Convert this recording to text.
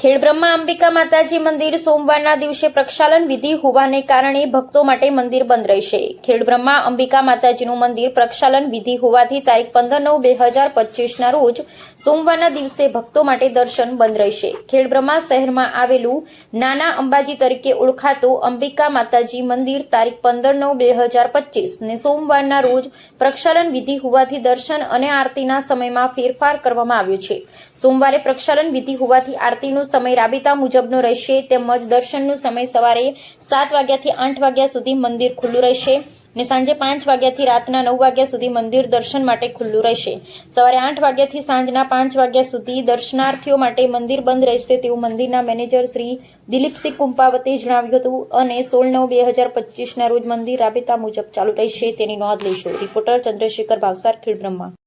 ખેડબ્રહ્મા અંબિકા માતાજી મંદિર સોમવારના દિવસે પ્રક્ષાલન વિધિ હોવાને કારણે ભક્તો માટે મંદિર બંધ રહેશે. ખેડબ્રહ્મા અંબિકા માતાજીનું મંદિર પ્રક્ષાલન વિધિ હોવાથી તારીખ પંદર નવ બે હજાર પચીસના રોજ સોમવારના દિવસે ભક્તો માટે દર્શન બંધ રહેશે. ખેડબ્રહ્મા શહેરમાં આવેલું નાના અંબાજી તરીકે ઓળખાતું અંબિકા માતાજી મંદિર તારીખ પંદર નવ બે હજાર પચીસ ને સોમવારના રોજ પ્રક્ષાલન વિધિ હોવાથી દર્શન અને આરતીના સમયમાં ફેરફાર કરવામાં આવ્યો છે. સોમવારે પ્રક્ષાલન વિધિ હોવાથી આરતીનો સમય રાબેતા મુજબનો રહેશે. તેમજ દર્શનનો સમય સવારે સાત વાગ્યાથી આઠ વાગ્યા સુધી મંદિર ખુલ્લું રહેશે ને સાંજે પાંચ વાગ્યાથી રાતના નવ વાગ્યા સુધી મંદિર દર્શન માટે ખુલ્લું રહેશે. સવારે આઠ વાગ્યાથી સાંજના પાંચ વાગ્યા સુધી દર્શનાર્થીઓ માટે મંદિર બંધ રહેશે તેવું મંદિરના મેનેજર શ્રી દિલીપસિંહ કુંપાવતે જણાવ્યું હતું અને સોળ નવ બે હજાર પચીસના રોજ મંદિર રાબેતા મુજબ ચાલુ રહેશે. તેની નોંધ લેશો રિપોર્ટર ચંદ્રશેખર ભાવસાર ખેડબ્રહ્મા